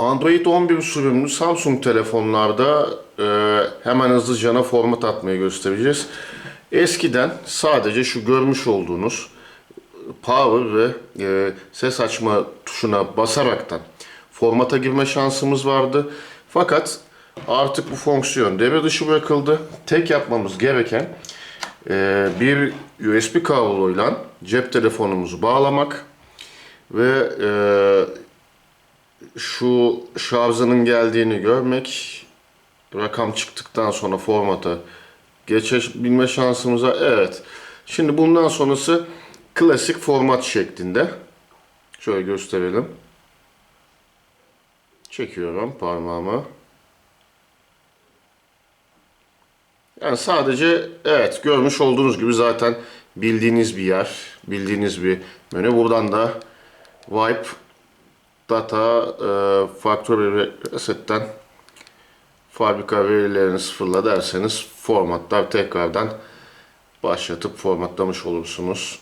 Android 11 sürümlü Samsung telefonlarda e, hemen hızlıca format atmayı göstereceğiz. Eskiden sadece şu görmüş olduğunuz power ve e, ses açma tuşuna basaraktan formata girme şansımız vardı. Fakat artık bu fonksiyon devre dışı bırakıldı. Tek yapmamız gereken e, bir USB kabloyla cep telefonumuzu bağlamak ve e, şu şarjının geldiğini görmek, rakam çıktıktan sonra formata geçebilme şansımıza evet. Şimdi bundan sonrası klasik format şeklinde. Şöyle gösterelim. Çekiyorum parmağımı. Yani sadece evet görmüş olduğunuz gibi zaten bildiğiniz bir yer, bildiğiniz bir menü. Buradan da wipe data e, factory reset'ten fabrika verilerini sıfırla derseniz formatlar tekrardan başlatıp formatlamış olursunuz.